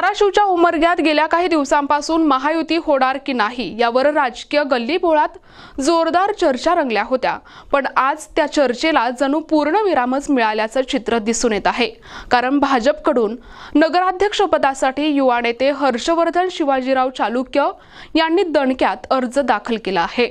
धाराशिवच्या उमरग्यात गेल्या काही दिवसांपासून महायुती होणार की नाही यावर राजकीय गल्लीबोळात जोरदार चर्चा रंगल्या होत्या. पण आज त्या चर्चेला जणू पूर्णविरामच मिळाल्याचं चित्र दिसून येत आहे. कारण भाजपकडून नगराध्यक्षपदासाठी युवा नेते हर्षवर्धन शिवाजीराव चालुक्य यांनी दणक्यात अर्ज दाखल केला आहे.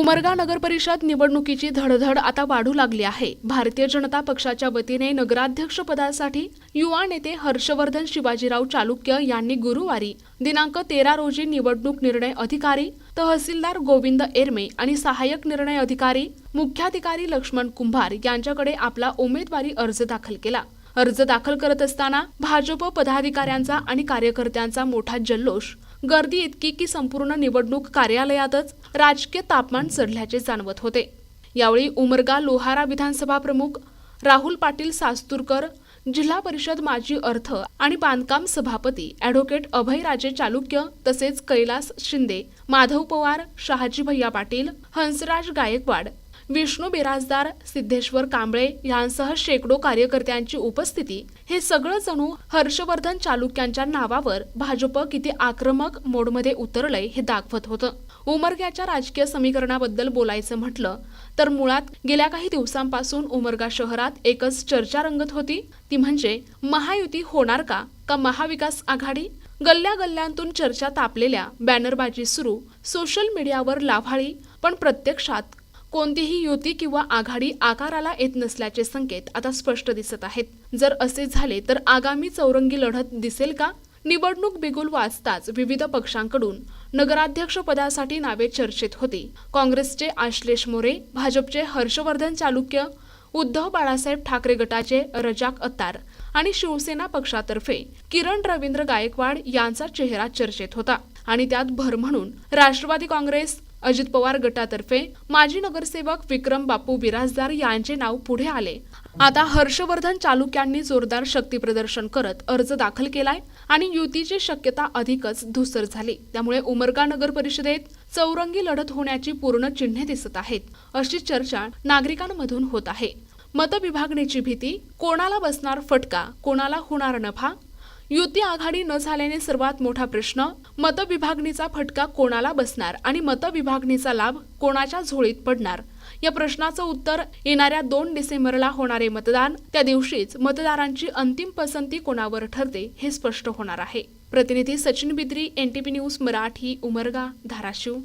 उमरगा नगर परिषद निवडणुकीची धडधड आता वाढू लागली आहे. भारतीय जनता पक्षाच्या वतीने नगराध्यक्ष पदासाठी युवा नेते हर्षवर्धन शिवाजीराव चालुक्य यांनी गुरुवारी दिनांक तेरा रोजी निवडणूक निर्णय अधिकारी तहसीलदार गोविंद एरमे आणि सहाय्यक निर्णय अधिकारी मुख्याधिकारी लक्ष्मण कुंभार यांच्याकडे आपला उमेदवारी अर्ज दाखल केला. अर्ज दाखल करत असताना भाजप पदाधिकाऱ्यांचा आणि कार्यकर्त्यांचा मोठा जल्लोष गर्दी इतकी की संपूर्ण निवडणूक कार्यालयातच राजकीय तापमान चढल्याचे जाणवत होते. यावेळी उमरगा लोहारा विधानसभा प्रमुख राहुल पाटील सास्तुरकर जिल्हा परिषद माजी अर्थ आणि बांधकाम सभापती ॲडव्होकेट अभयराजे चालुक्य तसेच कैलास शिंदे माधव पवार शहाजी भैया पाटील हंसराज गायकवाड विष्णू बिराजदार सिद्धेश्वर कांबळे यांसह शेकडो कार्यकर्त्यांची उपस्थिती हे सगळं जणू हर्षवर्धन चालुक्यांच्या नावावर भाजप किती आक्रमक मोडमध्ये उतरलंय हे दाखवत होतं. उमरग्याच्या राजकीय समीकरणाबद्दल बोलायचं म्हटलं तर मुळात गेल्या काही दिवसांपासून उमरगा शहरात एकच चर्चा रंगत होती. ती म्हणजे महायुती होणार का? का महाविकास आघाडी? गल्ल्या गल्ल्यांतून चर्चा तापलेल्या बॅनरबाजी सुरू सोशल मीडियावर लाभाळी पण प्रत्यक्षात कोणतीही युती किंवा आघाडी आकाराला येत नसल्याचे संकेत आता स्पष्ट दिसत आहेत. जर असे झाले तर आगामी चौरंगी लढत दिसेल का? निवडणूक बिगुल वाचताच विविध पक्षांकडून नगराध्यक्ष पदासाठी नावे चर्चेत होती. काँग्रेसचे आश्लेष मोरे भाजपचे हर्षवर्धन चालुक्य उद्धव बाळासाहेब ठाकरे गटाचे रजाक अत्तार आणि शिवसेना पक्षातर्फे किरण रवींद्र गायकवाड यांचा चेहरा चर्चेत होता. आणि त्यात भर म्हणून राष्ट्रवादी काँग्रेस अजित पवार गटातर्फे माजी नगरसेवक विक्रम बापू बिराजदार यांचे नाव पुढे आले. आता हर्षवर्धन चालुक्यांनी जोरदार शक्ती प्रदर्शन करत अर्ज दाखल केलाय आणि युतीची शक्यता अधिकच धुसर झाली. त्यामुळे उमरगा नगर परिषदेत चौरंगी लढत होण्याची पूर्ण चिन्हे दिसत आहेत अशी चर्चा नागरिकांमधून होत आहे. मतविभागणीची भीती कोणाला बसणार फटका कोणाला होणार नफा युती आघाडी न झाल्याने सर्वात मोठा प्रश्न मतविभागणीचा फटका कोणाला बसणार आणि मतविभागणीचा लाभ कोणाच्या झोळीत पडणार? या प्रश्नाचं उत्तर येणाऱ्या दोन डिसेंबरला होणारे मतदान त्या दिवशीच मतदारांची अंतिम पसंती कोणावर ठरते हे स्पष्ट होणार आहे. प्रतिनिधी Sachin Bidri N T P news Marathi Umarga Dharashiv.